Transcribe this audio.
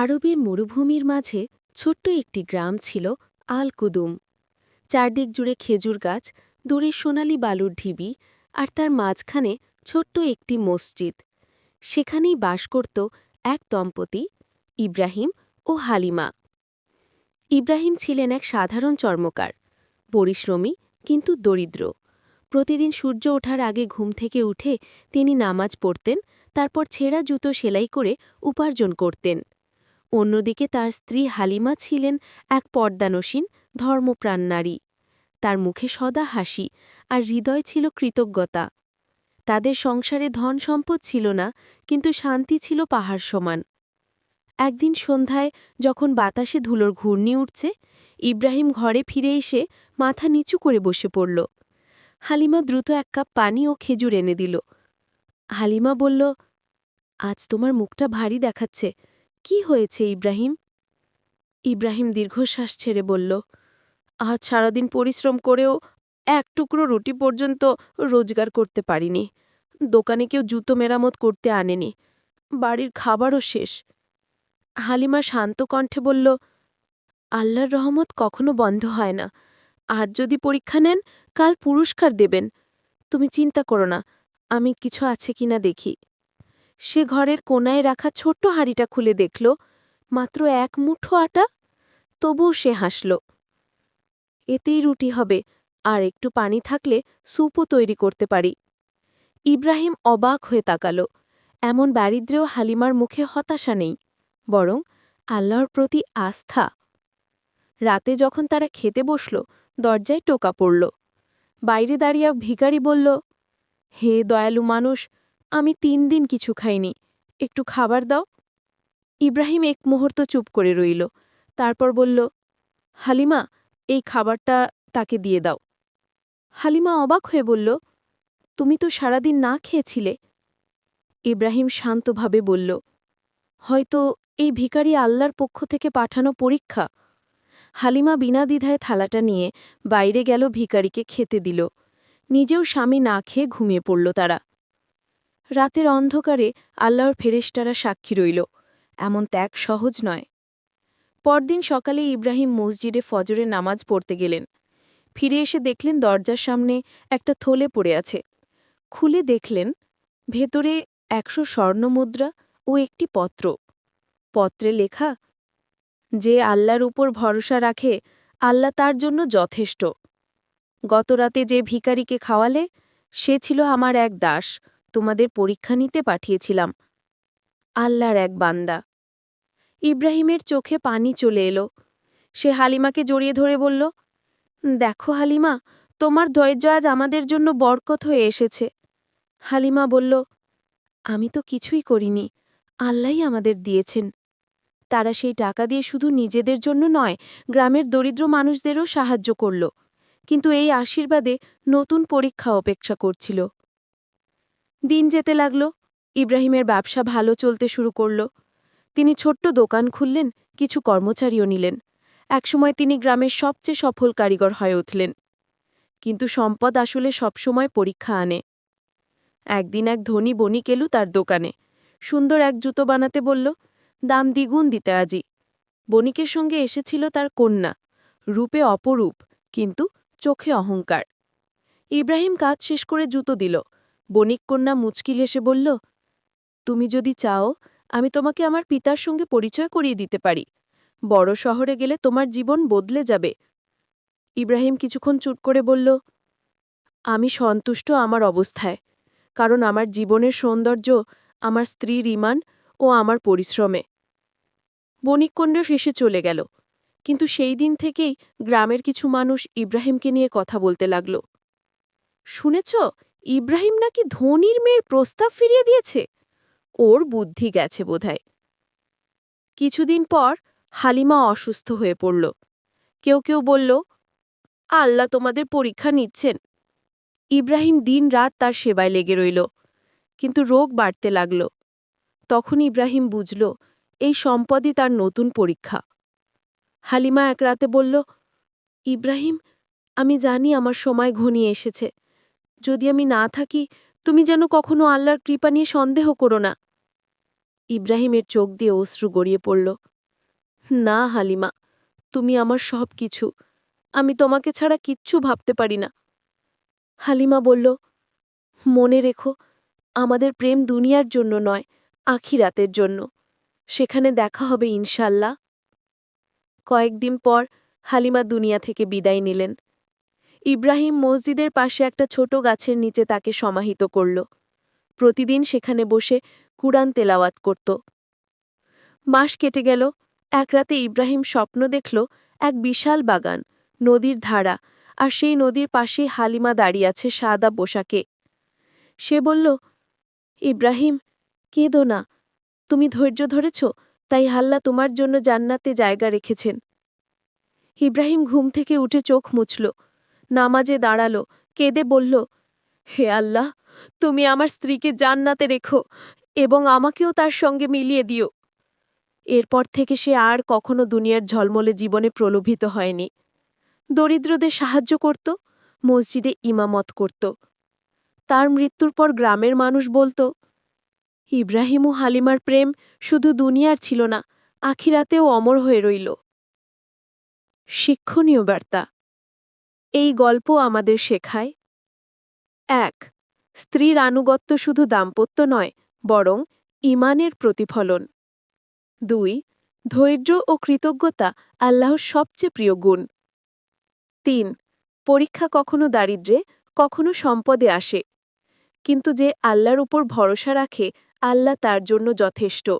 আরবের মরুভূমির মাঝে ছোট্ট একটি গ্রাম ছিল আল কুদুম। চারদিক জুড়ে খেজুর গাছ, দূরে সোনালি বালুর ঢিবি আর তার মাঝখানে ছোট্ট একটি মসজিদ। সেখানেই বাস করত এক দম্পতি, ইব্রাহিম ও হালিমা। ইব্রাহিম ছিলেন এক সাধারণ চর্মকার, পরিশ্রমী কিন্তু দরিদ্র। প্রতিদিন সূর্য ওঠার আগে ঘুম থেকে উঠে তিনি নামাজ পড়তেন, তারপর ছেঁড়া জুতো সেলাই করে উপার্জন করতেন। অন্যদিকে তার স্ত্রী হালিমা ছিলেন এক পর্দানসীন, ধর্মপ্রাণ নারী। তার মুখে সদা হাসি আর হৃদয় ছিল কৃতজ্ঞতা। তাদের সংসারে ধন সম্পদ ছিল না, কিন্তু শান্তি ছিল পাহাড় সমান। একদিন সন্ধ্যায় যখন বাতাসে ধুলোর ঘূর্ণি উঠছে, ইব্রাহিম ঘরে ফিরে এসে মাথা নিচু করে বসে পড়ল। হালিমা দ্রুত এক কাপ পানি ও খেজুর এনে দিল। হালিমা বলল, আজ তোমার মুখটা ভারী দেখাচ্ছে। কি হয়েছে ইব্রাহিম? ইব্রাহিম দীর্ঘশ্বাস ছেড়ে বলল, আজ সারাদিন পরিশ্রম করেও এক টুকরো রুটি পর্যন্ত রোজগার করতে পারিনি। দোকানে কেউ জুতো মেরামত করতে আনেনি। বাড়ির খাবারও শেষ। হালিমা শান্ত কণ্ঠে বলল, আল্লাহর রহমত কখনো বন্ধ হয় না। আর যদি পরীক্ষা নেন, কাল পুরস্কার দেবেন। তুমি চিন্তা করো না, আমি কিছু আছে কিনা দেখি। সে ঘরের কোনায় রাখা ছোট্ট হাঁড়িটা খুলে দেখল, মাত্র এক মুঠো আটা। তবুও সে হাসল। এতেই রুটি হবে, আর একটু পানি থাকলে স্যুপও তৈরি করতে পারি। ইব্রাহিম অবাক হয়ে তাকাল। এমন দারিদ্র্যেও হালিমার মুখে হতাশা নেই, বরং আল্লাহর প্রতি আস্থা। রাতে যখন তারা খেতে বসল, দরজায় টোকা পড়ল। বাইরে দাঁড়িয়ে ভিখারি বলল, হে দয়ালু মানুষ আমি তিন দিন কিছু খাইনি। একটু খাবার দাও। ইব্রাহিম এক মুহূর্ত চুপ করে রইল। তারপর বলল, হালিমা, এই খাবারটা তাকে দিয়ে দাও। হালিমা অবাক হয়ে বলল, তুমি তো সারাদিন না খেয়েছিলে। ইব্রাহিম শান্তভাবে বলল, হয়তো এই ভিখারি আল্লাহর পক্ষ থেকে পাঠানো পরীক্ষা। হালিমা বিনা দ্বিধায় থালাটা নিয়ে বাইরে গেল ভিখারিকে খেতে দিল। নিজেও স্বামী না খেয়ে ঘুমিয়ে পড়ল তারা। রাতের অন্ধকারে আল্লাহর ফেরেশতারা সাক্ষী রইল। এমন ত্যাগ সহজ নয়। পরদিন সকালে ইব্রাহিম মসজিদে ফজরে নামাজ পড়তে গেলেন। ফিরে এসে দেখলেন দরজার সামনে একটা থলে পড়ে আছে। খুলে দেখলেন, ভেতরে একশো স্বর্ণমুদ্রা ও একটি পত্র। পত্রে লেখা, যে আল্লাহর উপর ভরসা রাখে, আল্লাহ তার জন্য যথেষ্ট। গতরাতে যে ভিকারিকে খাওয়ালে, সে ছিল আমার এক দাস। তোমাদের পরীক্ষা নিতে পাঠিয়েছিলাম। আল্লাহর এক বান্দা। ইব্রাহিমের চোখে পানি চলে এলো। সে হালিমাকে জড়িয়ে ধরে বলল, দেখো হালিমা, তোমার ধৈর্য আজ আমাদের জন্য বরকত হয়ে এসেছে। হালিমা বলল, আমি তো কিছুই করিনি, আল্লাহই আমাদের দিয়েছেন। তারা সেই টাকা দিয়ে শুধু নিজেদের জন্য নয়, গ্রামের দরিদ্র মানুষদেরও সাহায্য করল। কিন্তু এই আশীর্বাদে নতুন পরীক্ষা অপেক্ষা করছিল। দিন যেতে লাগল। ইব্রাহিমের ব্যবসা ভালো চলতে শুরু করল। তিনি ছোট্ট দোকান খুললেন, কিছু কর্মচারীও নিলেন। একসময় তিনি গ্রামের সবচেয়ে সফল কারিগর হয়ে উঠলেন। কিন্তু সম্পদ আসলে সবসময় পরীক্ষা আনে। একদিন এক ধনী বণিক এলু তার দোকানে। সুন্দর এক জুতো বানাতে বলল, দাম দ্বিগুণ দিতে রাজি বণিকের সঙ্গে এসেছিল তার কন্যা। রূপে অপরূপ, কিন্তু চোখে অহংকার। ইব্রাহিম কাজ শেষ করে জুতো দিল। বণিক কন্যা মুচকিল হেসে বলল, তুমি যদি চাও, আমি তোমাকে আমার পিতার সঙ্গে পরিচয় করিয়ে দিতে পারি। বড় শহরে গেলে তোমার জীবন বদলে যাবে। ইব্রাহিম কিছুক্ষণ চুট করে বলল, আমি সন্তুষ্ট আমার অবস্থায়, কারণ আমার জীবনের সৌন্দর্য, আমার স্ত্রীর ইমান ও আমার পরিশ্রমে। বণিককণ্ড শেষে চলে গেল, কিন্তু সেই দিন থেকেই গ্রামের কিছু মানুষ ইব্রাহিমকে নিয়ে কথা বলতে লাগল। শুনেছ ইব্রাহিম নাকি ধনির মেয়ের প্রস্তাব ফিরিয়ে দিয়েছে? ওর বুদ্ধি গেছে বোধহয়। কিছুদিন পর হালিমা অসুস্থ হয়ে পড়ল। কেউ কেউ বলল, আল্লাহ তোমাদের পরীক্ষা নিচ্ছেন। ইব্রাহিম দিন রাত তার সেবায় লেগে রইল, কিন্তু রোগ বাড়তে লাগল। তখন ইব্রাহিম বুঝল, এই সম্পদই তার নতুন পরীক্ষা। হালিমা এক রাতে বলল, ইব্রাহিম, আমি জানি আমার সময় ঘনিয়ে এসেছে। যদি আমি না থাকি, তুমি যেন কখনো আল্লাহর কৃপা নিয়ে সন্দেহ করো না। ইব্রাহিমের চোখ দিয়ে অশ্রু গড়িয়ে পড়ল, না, হালিমা, তুমি আমার সব কিছু। আমি তোমাকে ছাড়া কিচ্ছু ভাবতে পারি না। হালিমা বলল, মনে রেখো, আমাদের প্রেম দুনিয়ার জন্য নয়, আখিরাতের জন্য। সেখানে দেখা হবে ইনশাল্লাহ কয়েকদিন পর হালিমা দুনিয়া থেকে বিদায় নিলেন। ইব্রাহিম মসজিদের পাশে একটা ছোট গাছের নিচে তাকে সমাহিত করল। প্রতিদিন সেখানে বসে কুরআন তেলাওয়াত করত। মাস কেটে গেল। এক রাতে ইব্রাহিম স্বপ্ন দেখল এক বিশাল বাগান, নদীর ধারা, আর সেই নদীর পাশেই হালিমা দাঁড়িয়ে আছে সাদা পোশাকে। সে বলল, ইব্রাহিম, কেঁদো না। তুমি ধৈর্য ধরেছ, তাই হাল্লা তোমার জন্য জান্নাতে জায়গা রেখেছেন। ইব্রাহিম ঘুম থেকে উঠে চোখ মুছল। নামাজে দাঁড়াল, কেঁদে বলল, হে আল্লাহ, তুমি আমার স্ত্রীকে জান্নাতে রেখো এবং আমাকেও তার সঙ্গে মিলিয়ে দিও। এরপর থেকে সে আর কখনো দুনিয়ার ঝলমলে জীবনে প্রলোভিত হয়নি। দরিদ্রদের সাহায্য করত, মসজিদে ইমামত করত। তার মৃত্যুর পর গ্রামের মানুষ বলতো, ইব্রাহিম ও হালিমার প্রেম শুধু দুনিয়ার ছিল না, আখিরাতেও অমর হয়ে রইল। শিক্ষণীয় বার্তা। এই গল্প আমাদের শেখায়। এক, স্ত্রীর আনুগত্য শুধু দাম্পত্য নয়, বরং ইমানের প্রতিফলন। দুই, ধৈর্য ও কৃতজ্ঞতা আল্লাহর সবচেয়ে প্রিয় গুণ। তিন, পরীক্ষা কখনো দারিদ্রে কখনো সম্পদে আসে। কিন্তু যে আল্লাহর উপর ভরসা রাখে, আল্লাহ তার জন্য যথেষ্ট।